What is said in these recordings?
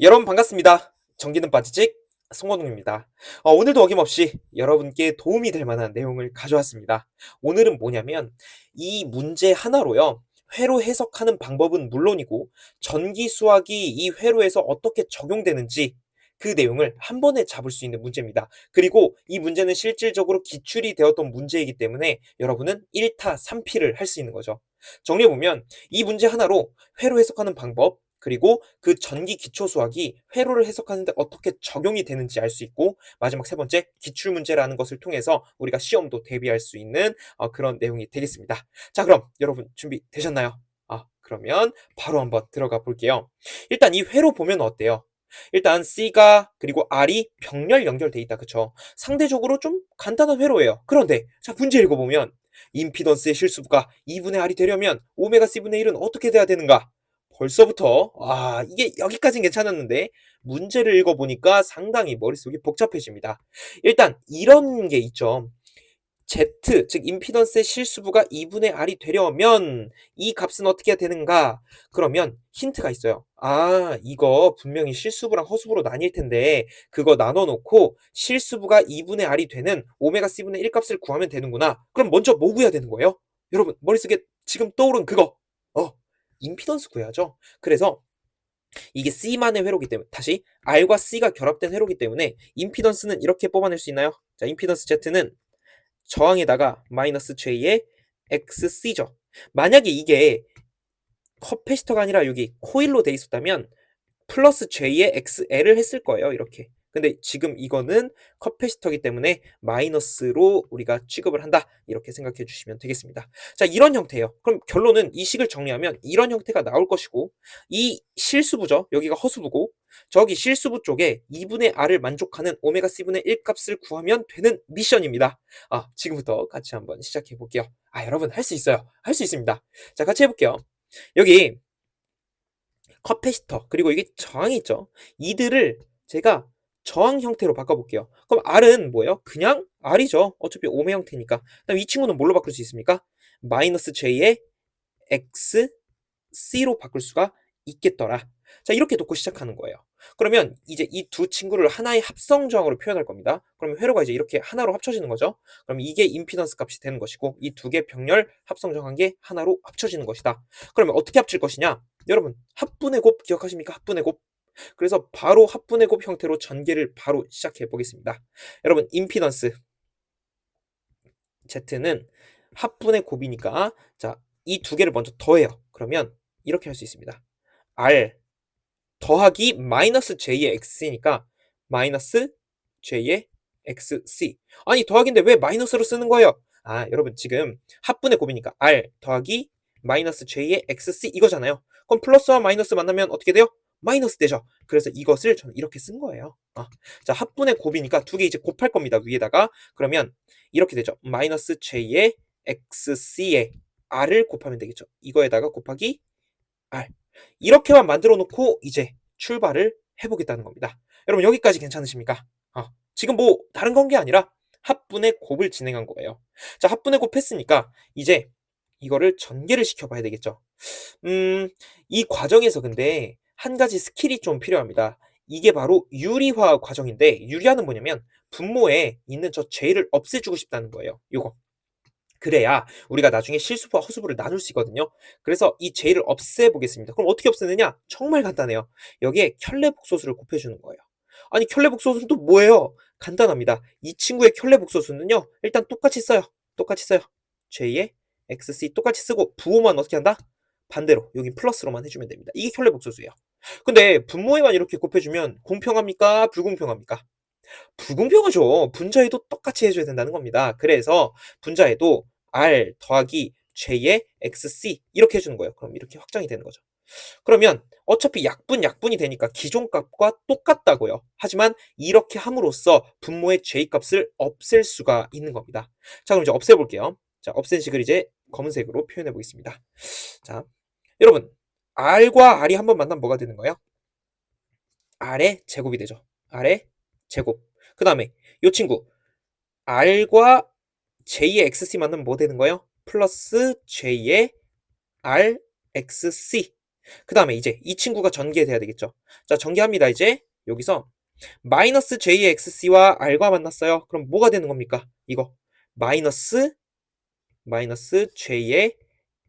여러분 반갑습니다. 전기는 빠지직 송건웅입니다. 어, 오늘도 어김없이 여러분께 도움이 될 만한 내용을 가져왔습니다. 오늘은 뭐냐면 이 문제 하나로요. 회로 해석하는 방법은 물론이고 전기 수학이 이 회로에서 어떻게 적용되는지 그 내용을 한 번에 잡을 수 있는 문제입니다. 그리고 이 문제는 실질적으로 기출이 되었던 문제이기 때문에 여러분은 1타 3피를 할 수 있는 거죠. 정리해보면 이 문제 하나로 회로 해석하는 방법, 그리고 그 전기 기초 수학이 회로를 해석하는데 어떻게 적용이 되는지 알 수 있고 마지막 세 번째 기출 문제라는 것을 통해서 우리가 시험도 대비할 수 있는 어, 그런 내용이 되겠습니다. 자, 그럼 여러분 준비 되셨나요? 아, 그러면 바로 한번 들어가 볼게요. 일단 이 회로 보면 어때요? 일단 C가 그리고 R이 병렬 연결돼 있다. 그쵸? 상대적으로 좀 간단한 회로예요. 그런데 자 문제 읽어보면 임피던스의 실수가 2분의 R이 되려면 오메가 C분의 1은 어떻게 돼야 되는가? 벌써부터 아 이게 여기까지는 괜찮았는데 문제를 읽어보니까 상당히 머릿속이 복잡해집니다. 일단 이런 게 있죠. Z, 즉 임피던스의 실수부가 2분의 R이 되려면 이 값은 어떻게 해야 되는가? 그러면 힌트가 있어요. 아, 이거 분명히 실수부랑 허수부로 나뉠 텐데 그거 나눠 놓고 실수부가 2분의 R이 되는 오메가 C분의 1 값을 구하면 되는구나. 그럼 먼저 뭐 구해야 되는 거예요? 여러분 머릿속에 지금 떠오른 그거. 어, 임피던스 구해야죠. 그래서 이게 C만의 회로기 때문에 다시 R과 C가 결합된 회로기 때문에 임피던스는 이렇게 뽑아낼 수 있나요? 자, 임피던스 Z는 저항에다가 마이너스 J의 XC죠. 만약에 이게 커패시터가 아니라 여기 코일로 돼 있었다면 플러스 J의 XL을 했을 거예요. 이렇게. 근데 지금 이거는 커패시터기 때문에 마이너스로 우리가 취급을 한다. 이렇게 생각해 주시면 되겠습니다. 자, 이런 형태예요. 그럼 결론은 이 식을 정리하면 이런 형태가 나올 것이고 이 실수부죠. 여기가 허수부고 저기 실수부 쪽에 2분의 R을 만족하는 오메가 C분의 1 값을 구하면 되는 미션입니다. 아, 지금부터 같이 한번 시작해 볼게요. 아, 여러분 할 수 있어요. 할 수 있습니다. 자, 같이 해 볼게요. 여기 커패시터 그리고 여기 저항이 있죠. 이들을 제가 저항 형태로 바꿔볼게요. 그럼 R은 뭐예요? 그냥 R이죠. 어차피 오메 형태니까. 그럼 이 친구는 뭘로 바꿀 수 있습니까? 마이너스 J의 X, C로 바꿀 수가 있겠더라. 자, 이렇게 놓고 시작하는 거예요. 그러면 이제 이 두 친구를 하나의 합성 저항으로 표현할 겁니다. 그러면 회로가 이제 이렇게 하나로 합쳐지는 거죠. 그럼 이게 임피던스 값이 되는 것이고 이 두 개 병렬 합성 저항한 게 하나로 합쳐지는 것이다. 그러면 어떻게 합칠 것이냐? 여러분, 합분의 곱 기억하십니까? 합분의 곱. 그래서 바로 합분의 곱 형태로 전개를 바로 시작해 보겠습니다. 여러분, 임피던스 Z는 합분의 곱이니까 자, 이 두 개를 먼저 더해요. 그러면 이렇게 할 수 있습니다. R 더하기 마이너스 J의 X니까 마이너스 J의 XC. 아니, 더하기인데 왜 마이너스로 쓰는 거예요? 아, 여러분, 지금 합분의 곱이니까 R 더하기 마이너스 J의 XC 이거잖아요. 그럼 플러스와 마이너스 만나면 어떻게 돼요? 마이너스 되죠. 그래서 이것을 저는 이렇게 쓴 거예요. 어. 자, 합분의 곱이니까 두 개 이제 곱할 겁니다. 위에다가. 그러면 이렇게 되죠. 마이너스 J의 XC에 R을 곱하면 되겠죠. 이거에다가 곱하기 R. 이렇게만 만들어 놓고 이제 출발을 해보겠다는 겁니다. 여러분 여기까지 괜찮으십니까? 어, 지금 뭐 다른 건 게 아니라 합분의 곱을 진행한 거예요. 자, 합분의 곱 했으니까 이제 이거를 전개를 시켜봐야 되겠죠. 음, 이 과정에서 근데 한 가지 스킬이 좀 필요합니다. 이게 바로 유리화 과정인데 유리화는 뭐냐면 분모에 있는 저 J를 없애주고 싶다는 거예요. 요거. 그래야 우리가 나중에 실수와 허수부를 나눌 수 있거든요. 그래서 이 J를 없애보겠습니다. 그럼 어떻게 없애느냐? 정말 간단해요. 여기에 켤레복소수를 곱해주는 거예요. 아니 켤레복소수는 또 뭐예요? 간단합니다. 이 친구의 켤레복소수는요. 일단 똑같이 써요. 똑같이 써요. J의 XC 똑같이 쓰고 부호만 어떻게 한다? 반대로 여기 플러스로만 해주면 됩니다. 이게 켤레복소수예요. 근데 분모에만 이렇게 곱해주면 공평합니까? 불공평합니까? 불공평하죠. 분자에도 똑같이 해줘야 된다는 겁니다. 그래서 분자에도 R 더하기 J의 XC 이렇게 해주는 거예요. 그럼 이렇게 확정이 되는 거죠. 그러면 어차피 약분 약분이 되니까 기존 값과 똑같다고요. 하지만 이렇게 함으로써 분모의 J 값을 없앨 수가 있는 겁니다. 자 그럼 이제 없애볼게요. 자 없앤 식을 이제 검은색으로 표현해 보겠습니다. 자 여러분 R과 R이 한 번 만나면 뭐가 되는 거예요? R의 제곱이 되죠. R의 제곱. 그 다음에 이 친구 R과 J의 XC 만나면 뭐 되는 거예요? 플러스 J의 RXC 그 다음에 이제 이 친구가 전개돼야 되겠죠. 자, 전개합니다. 이제 여기서 마이너스 j의 xc와 r과 만났어요. 그럼 뭐가 되는 겁니까? 이거 마이너스 마이너스 j의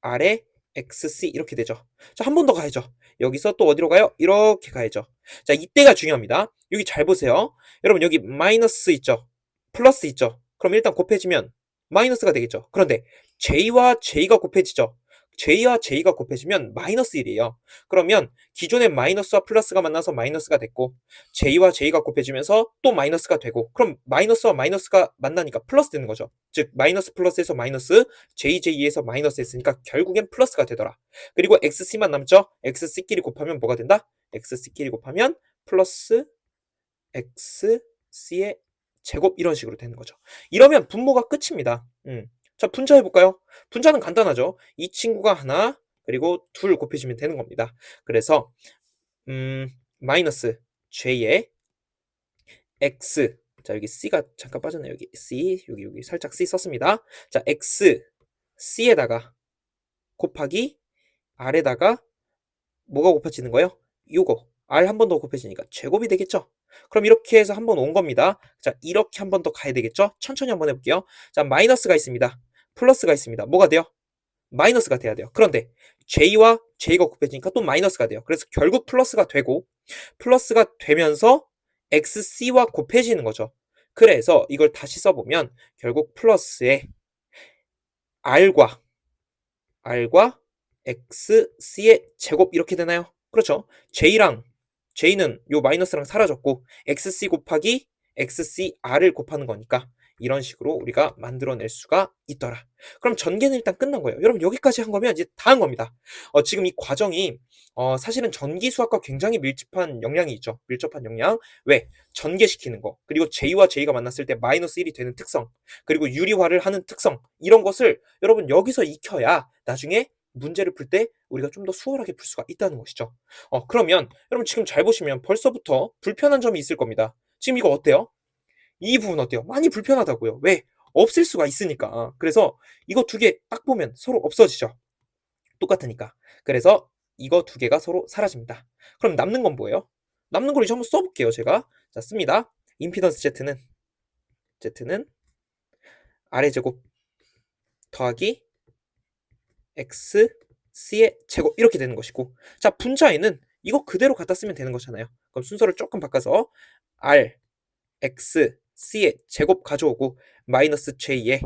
r의 xc 이렇게 되죠. 자, 한 번 더 가야죠. 여기서 또 어디로 가요? 이렇게 가야죠. 자, 이때가 중요합니다. 여기 잘 보세요. 여러분 여기 마이너스 있죠? 플러스 있죠? 그럼 일단 곱해지면 마이너스가 되겠죠. 그런데 j와 j가 곱해지죠. J와 j가 곱해지면 마이너스 1이에요. 그러면 기존의 마이너스와 플러스가 만나서 마이너스가 됐고 j와 j가 곱해지면서 또 마이너스가 되고 그럼 마이너스와 마이너스가 만나니까 플러스 되는 거죠. 즉 마이너스 플러스에서 마이너스 jj에서 마이너스 했으니까 결국엔 플러스가 되더라. 그리고 xc만 남죠. xc끼리 곱하면 뭐가 된다? xc끼리 곱하면 플러스 xc의 제곱 이런 식으로 되는 거죠. 이러면 분모가 끝입니다. 음. 자, 분자 해볼까요? 분자는 간단하죠. 이 친구가 하나, 그리고 둘 곱해주면 되는 겁니다. 그래서, 음, 마이너스 j의 x. 자, 여기 c가 잠깐 빠졌네요. 여기 c, 여기, 여기 살짝 c 썼습니다. 자, x, c에다가 곱하기 r에다가 뭐가 곱해지는 거예요? 요거. r 한 번 더 곱해지니까 제곱이 되겠죠? 그럼 이렇게 해서 한 번 온 겁니다. 자, 이렇게 한 번 더 가야 되겠죠? 천천히 한번 해볼게요. 자, 마이너스가 있습니다. 플러스가 있습니다. 뭐가 돼요? 마이너스가 돼야 돼요. 그런데 j와 j가 곱해지니까 또 마이너스가 돼요. 그래서 결국 플러스가 되고 플러스가 되면서 xc와 곱해지는 거죠. 그래서 이걸 다시 써보면 결국 플러스에 r과 r과 xc의 제곱 이렇게 되나요? 그렇죠. j랑 j는 요 마이너스랑 사라졌고 xc 곱하기 xcr을 곱하는 거니까 이런 식으로 우리가 만들어낼 수가 있더라. 그럼 전개는 일단 끝난 거예요. 여러분 여기까지 한 거면 이제 다 한 겁니다. 어, 지금 이 과정이 어, 사실은 전기 수학과 굉장히 밀집한 영향이 있죠. 밀접한 영향. 왜? 전개시키는 거. 그리고 J와 J가 만났을 때 마이너스 1이 되는 특성. 그리고 유리화를 하는 특성. 이런 것을 여러분 여기서 익혀야 나중에 문제를 풀 때 우리가 좀 더 수월하게 풀 수가 있다는 것이죠. 어, 그러면 여러분 지금 잘 보시면 벌써부터 불편한 점이 있을 겁니다. 지금 이거 어때요? 이 부분 어때요? 많이 불편하다고요. 왜? 없을 수가 있으니까. 그래서 이거 두 개 딱 보면 서로 없어지죠. 똑같으니까. 그래서 이거 두 개가 서로 사라집니다. 그럼 남는 건 뭐예요? 남는 걸 이제 한번 써볼게요. 제가. 자, 씁니다. 임피던스 Z는 Z는 아래 제곱 더하기 x c의 제곱 이렇게 되는 것이고 자 분자에는 이거 그대로 갖다 쓰면 되는 거잖아요. 그럼 순서를 조금 바꿔서 r x c의 제곱 가져오고 마이너스 j의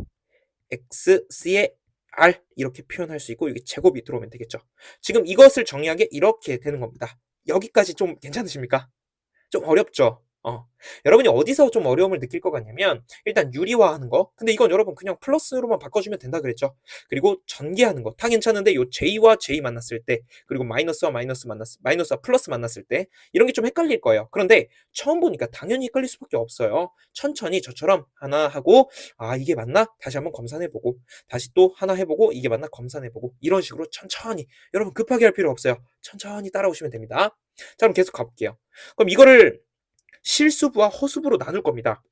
x c의 r 이렇게 표현할 수 있고 여기 제곱이 들어오면 되겠죠. 지금 이것을 정리한 게 이렇게 되는 겁니다. 여기까지 좀 괜찮으십니까? 좀 어렵죠? 어. 여러분이 어디서 좀 어려움을 느낄 것 같냐면 일단 유리화하는 거. 근데 이건 여러분 그냥 플러스로만 바꿔주면 된다 그랬죠? 그리고 전개하는 거. 다 괜찮은데 요 J와 J 만났을 때 그리고 마이너스와 마이너스 만났 마이너스와 플러스 만났을 때 이런 게 좀 헷갈릴 거예요. 그런데 처음 보니까 당연히 헷갈릴 수밖에 없어요. 천천히 저처럼 하나 하고 아 이게 맞나? 다시 한번 검산해보고 다시 또 하나 해보고 이게 맞나? 검산해보고 이런 식으로 천천히. 여러분 급하게 할 필요 없어요. 천천히 따라오시면 됩니다. 자 그럼 계속 가볼게요. 그럼 이거를 실수부와 허수부로 나눌 겁니다.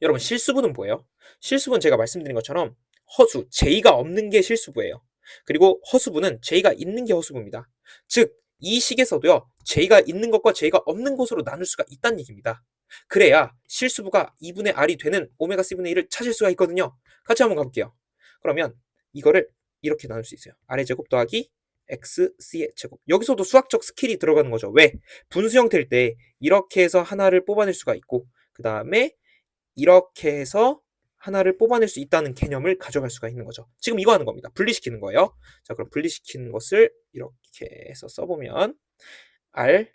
여러분 실수부는 뭐예요? 실수부는 제가 말씀드린 것처럼 허수, J가 없는 게 실수부예요. 그리고 허수부는 J가 있는 게 허수부입니다. 즉, 이 식에서도요, J가 있는 것과 J가 없는 것으로 나눌 수가 있다는 얘기입니다. 그래야 실수부가 2분의 R이 되는 오메가 C분의 1을 찾을 수가 있거든요. 같이 한번 가볼게요. 그러면 이거를 이렇게 나눌 수 있어요. R의 제곱 더하기 xc의 제곱. 여기서도 수학적 스킬이 들어가는 거죠. 왜? 분수 형태일 때 이렇게 해서 하나를 뽑아낼 수가 있고 그 다음에 이렇게 해서 하나를 뽑아낼 수 있다는 개념을 가져갈 수가 있는 거죠. 지금 이거 하는 겁니다. 분리시키는 거예요. 자, 그럼 분리시키는 것을 이렇게 해서 써보면 r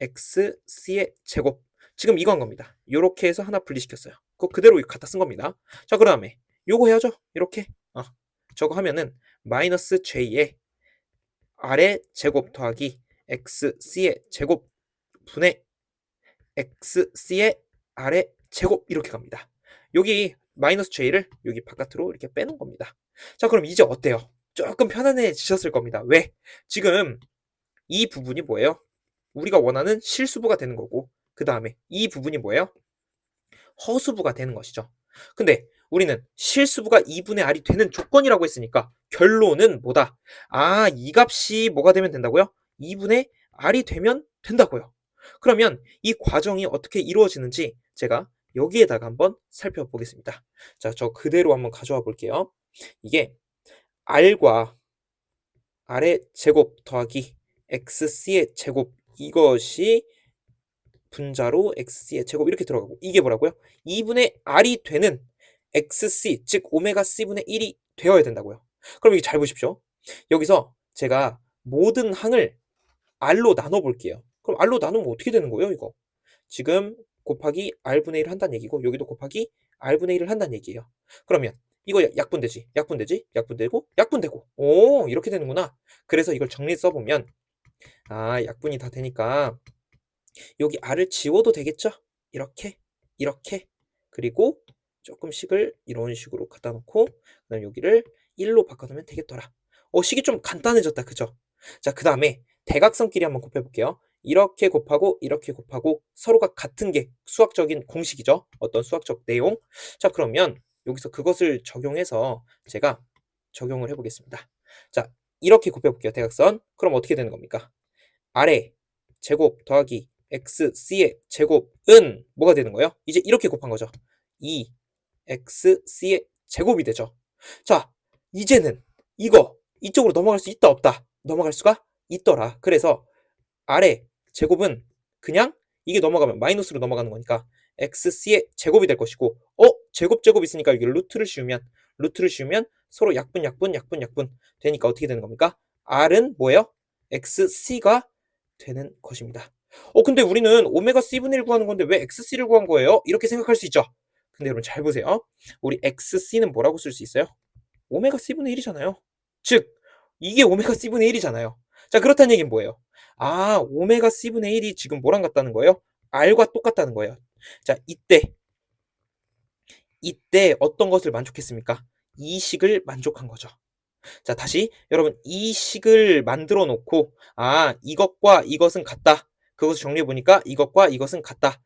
x c의 제곱. 지금 이거 한 겁니다. 이렇게 해서 하나 분리시켰어요. 그거 그대로 갖다 쓴 겁니다. 자, 그 다음에 요거 해야죠. 이렇게. 어, 저거 하면은 마이너스 j의 r의 제곱 더하기 xc의 제곱 분의 xc의 r의 제곱 이렇게 갑니다. 여기 마이너스 j를 여기 바깥으로 이렇게 빼는 겁니다. 자 그럼 이제 어때요? 조금 편안해지셨을 겁니다. 왜? 지금 이 부분이 뭐예요? 우리가 원하는 실수부가 되는 거고 그 다음에 이 부분이 뭐예요? 허수부가 되는 것이죠. 근데 우리는 실수부가 2분의 r이 되는 조건이라고 했으니까 결론은 뭐다? 아, 이 값이 뭐가 되면 된다고요? 2분의 r이 되면 된다고요. 그러면 이 과정이 어떻게 이루어지는지 제가 여기에다가 한번 살펴보겠습니다. 자, 저 그대로 한번 가져와 볼게요. 이게 r과 r의 제곱 더하기 xc의 제곱 이것이 분자로 xc의 제곱 이렇게 들어가고 이게 뭐라고요? 2분의 r이 되는 xc 즉 오메가 c분의 1이 되어야 된다고요. 그럼 이게 잘 보십시오. 여기서 제가 모든 항을 r로 나눠 볼게요. 그럼 r로 나누면 어떻게 되는 거예요, 이거? 지금 곱하기 r분의 1을 한다는 얘기고 여기도 곱하기 r분의 1을 한다는 얘기예요. 그러면 이거 약- 약분되지, 약분되지, 약분되고, 약분되고. 오, 이렇게 되는구나. 그래서 이걸 정리 써보면 아, 약분이 다 되니까 여기 r을 지워도 되겠죠? 이렇게, 이렇게. 그리고 조금씩을 이런 식으로 갖다 놓고 그다음 여기를 1로 바꿔놓으면 되겠더라. 어, 식이 좀 간단해졌다. 그죠? 자, 그 다음에 대각선끼리 한번 곱해볼게요. 이렇게 곱하고 이렇게 곱하고 서로가 같은 게 수학적인 공식이죠. 어떤 수학적 내용. 자, 그러면 여기서 그것을 적용해서 제가 적용을 해보겠습니다. 자, 이렇게 곱해볼게요. 대각선. 그럼 어떻게 되는 겁니까? 아래 제곱 더하기 xc의 제곱은 뭐가 되는 거예요? 이제 이렇게 곱한 거죠. 2 xc의 제곱이 되죠. 자, 이제는 이거 이쪽으로 넘어갈 수 있다 없다 넘어갈 수가 있더라. 그래서 아래 제곱은 그냥 이게 넘어가면 마이너스로 넘어가는 거니까 xc의 제곱이 될 것이고 어 제곱 제곱 있으니까 여기 루트를 씌우면 루트를 씌우면 서로 약분 약분 약분 약분 되니까 어떻게 되는 겁니까? r은 뭐예요? xc가 되는 것입니다. 어 근데 우리는 오메가 c분의 1 구하는 건데 왜 xc를 구한 거예요? 이렇게 생각할 수 있죠. 근데 여러분 잘 보세요. 우리 xc는 뭐라고 쓸 수 있어요? 오메가 c분의 1이잖아요. 즉 이게 오메가 c분의 1이잖아요. 자 그렇다는 얘기는 뭐예요? 아 오메가 c분의 1이 지금 뭐랑 같다는 거예요? r과 똑같다는 거예요. 자 이때 이때 어떤 것을 만족했습니까? 이 식을 만족한 거죠. 자 다시 여러분 이 식을 만들어 놓고 아 이것과 이것은 같다. 그것을 정리해 보니까 이것과 이것은 같다.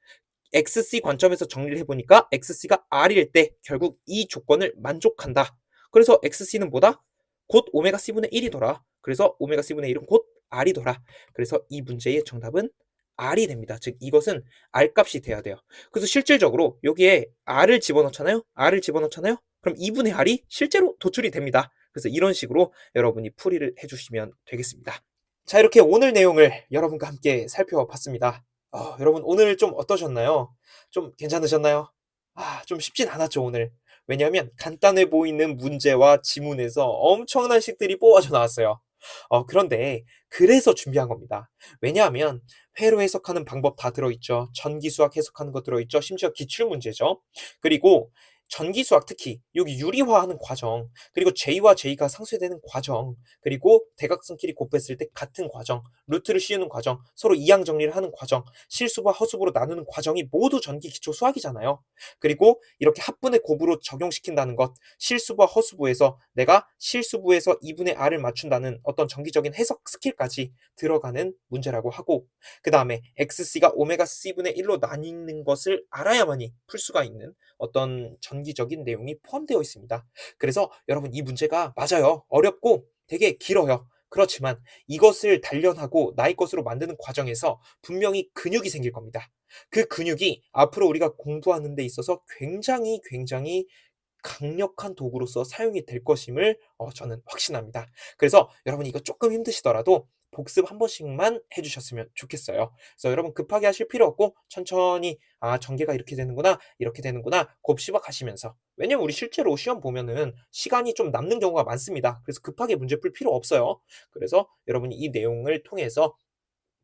XC 관점에서 정리를 해 보니까 XC가 R일 때 결국 이 조건을 만족한다. 그래서 XC는 뭐다? 곧 오메가 C분의 1이더라. 그래서 오메가 C분의 1은 곧 R이더라. 그래서 이 문제의 정답은 R이 됩니다. 즉 이것은 R 값이 돼야 돼요. 그래서 실질적으로 여기에 R을 집어넣잖아요. R을 집어넣잖아요. 그럼 2분의 R이 실제로 도출이 됩니다. 그래서 이런 식으로 여러분이 풀이를 해주시면 되겠습니다. 자 이렇게 오늘 내용을 여러분과 함께 살펴봤습니다. 어, 여러분 오늘 좀 어떠셨나요? 좀 괜찮으셨나요? 아, 좀 쉽진 않았죠, 오늘. 왜냐하면 간단해 보이는 문제와 지문에서 엄청난 식들이 뽑아져 나왔어요. 어, 그런데 그래서 준비한 겁니다. 왜냐하면 회로 해석하는 방법 다 들어있죠. 전기수학 해석하는 거 들어있죠. 심지어 기출문제죠. 그리고 전기수학 특히 여기 유리화하는 과정, 그리고 J와 J가 상쇄되는 과정, 그리고 대각선끼리 곱했을 때 같은 과정, 루트를 씌우는 과정, 서로 이항 정리를 하는 과정, 실수와 허수부로 나누는 과정이 모두 전기 기초 수학이잖아요. 그리고 이렇게 합분의 곱으로 적용시킨다는 것, 실수와 허수부에서 내가 실수부에서 2분의 r을 맞춘다는 어떤 정기적인 해석 스킬까지 들어가는 문제라고 하고 그 다음에 xc가 오메가 c분의 1로 나뉘는 것을 알아야만이 풀 수가 있는 어떤 전 기적인 내용이 포함되어 있습니다. 그래서 여러분 이 문제가 맞아요. 어렵고 되게 길어요. 그렇지만 이것을 단련하고 나의 것으로 만드는 과정에서 분명히 근육이 생길 겁니다. 그 근육이 앞으로 우리가 공부하는 데 있어서 굉장히 굉장히 강력한 도구로서 사용이 될 것임을 어, 저는 확신합니다. 그래서 여러분 이거 조금 힘드시더라도 복습 한 번씩만 해주셨으면 좋겠어요. 그래서 여러분 급하게 하실 필요 없고 천천히 아 전개가 이렇게 되는구나 이렇게 되는구나 곱씹어 가시면서 왜냐면 우리 실제로 시험 보면은 시간이 좀 남는 경우가 많습니다. 그래서 급하게 문제 풀 필요 없어요. 그래서 여러분이 이 내용을 통해서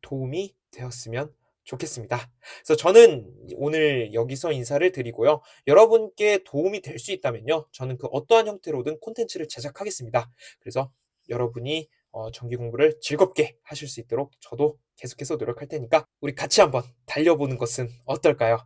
도움이 되었으면 좋겠습니다. 그래서 저는 오늘 여기서 인사를 드리고요. 여러분께 도움이 될 수 있다면요. 저는 그 어떠한 형태로든 콘텐츠를 제작하겠습니다. 그래서 여러분이 어, 정기 공부를 즐겁게 하실 수 있도록 저도 계속해서 노력할 테니까 우리 같이 한번 달려보는 것은 어떨까요?